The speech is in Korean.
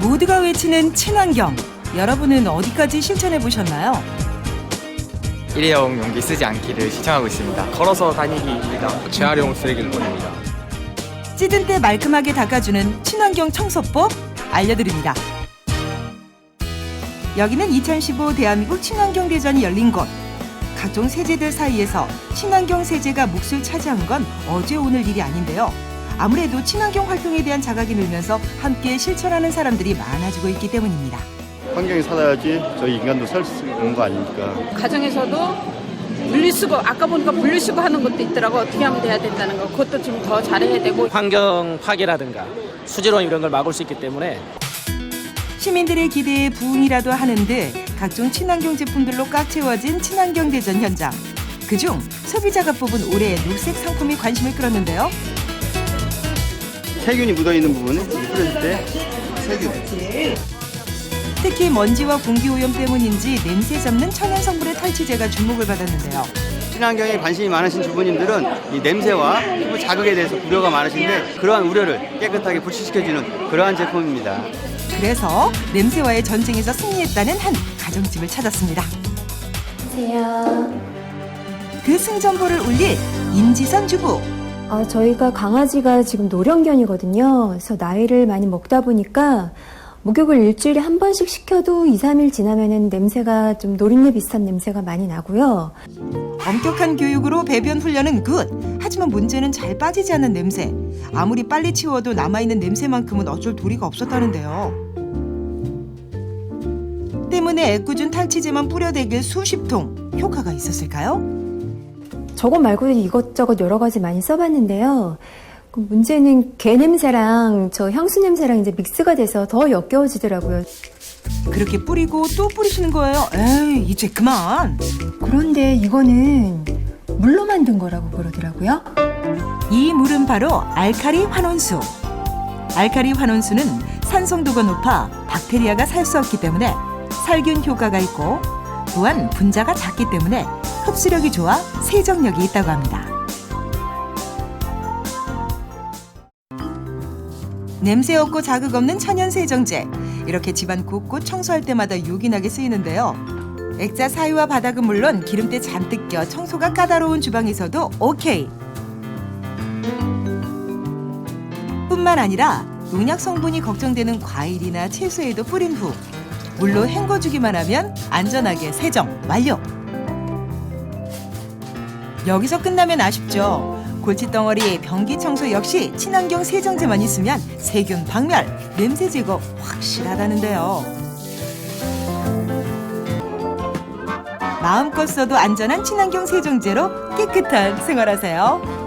모두가 외치는 친환경. 여러분은 어디까지 실천해 보셨나요? 일회용 용기 쓰지 않기를 시청하고 있습니다. 걸어서 다니기입니다. 재활용 쓰레기를 버립니다. 찌든 때 말끔하게 닦아주는 친환경 청소법 알려드립니다. 여기는 2015 대한민국 친환경 대전이 열린 곳. 각종 세제들 사이에서 친환경 세제가 몫을 차지한 건 어제 오늘 일이 아닌데요. 아무래도 친환경 활동에 대한 자각이 늘면서 함께 실천하는 사람들이 많아지고 있기 때문입니다. 환경이 살아야지 저희 인간도 살 수 있는 거 아닙니까? 가정에서도 분리수거 아까 보니까 분리수거 하는 것도 있더라고 어떻게 하면 돼야 된다는 거 그것도 좀 더 잘해야 되고 환경 파괴라든가 수질오염 이런 걸 막을 수 있기 때문에 시민들의 기대에 부응이라도 하는 듯 각종 친환경 제품들로 꽉 채워진 친환경 대전 현장. 그중 소비자가 뽑은 올해의 녹색 상품이 관심을 끌었는데요. 세균이 묻어 있는 부분은 뿌렸을 때 세균. 특히 먼지와 공기 오염 때문인지 냄새 잡는 천연 성분의 탈취제가 주목을 받았는데요. 친환경에 관심이 많으신 주부님들은 이 냄새와 피부 자극에 대해서 우려가 많으신데 그러한 우려를 깨끗하게 불식시켜주는 그러한 제품입니다. 그래서 냄새와의 전쟁에서 승리했다는 한 가정집을 찾았습니다. 안녕하세요. 그 승전보를 울릴 임지선 주부. 아, 저희가 강아지가 지금 노령견이거든요. 그래서 나이를 많이 먹다 보니까 목욕을 일주일에 한 번씩 시켜도 2, 3일 지나면은 냄새가 좀 노린내 비슷한 냄새가 많이 나고요. 엄격한 교육으로 배변 훈련은 굿. 하지만 문제는 잘 빠지지 않는 냄새. 아무리 빨리 치워도 남아있는 냄새만큼은 어쩔 도리가 없었다는데요. 때문에 애꿎은 탈취제만 뿌려대길 수십 통. 효과가 있었을까요? 저것 말고도 이것저것 여러 가지 많이 써봤는데요. 그 문제는 개 냄새랑 저 향수 냄새랑 이제 믹스가 돼서 더 역겨워지더라고요. 그렇게 뿌리고 또 뿌리시는 거예요. 에이, 이제 그만. 그런데 이거는 물로 만든 거라고 그러더라고요. 이 물은 바로 알카리 환원수. 알카리 환원수는 산성도가 높아 박테리아가 살 수 없기 때문에 살균 효과가 있고 또한 분자가 작기 때문에 흡수력이 좋아 세정력이 있다고 합니다. 냄새 없고 자극 없는 천연 세정제. 이렇게 집안 곳곳 청소할 때마다 요긴하게 쓰이는데요. 액자 사이와 바닥은 물론 기름때 잔뜩 껴 청소가 까다로운 주방에서도 오케이. 뿐만 아니라 농약 성분이 걱정되는 과일이나 채소에도 뿌린 후 물로 헹궈주기만 하면 안전하게 세정 완료. 여기서 끝나면 아쉽죠. 골칫덩어리, 변기 청소 역시 친환경 세정제만 있으면 세균 박멸, 냄새 제거 확실하다는데요. 마음껏 써도 안전한 친환경 세정제로 깨끗한 생활하세요.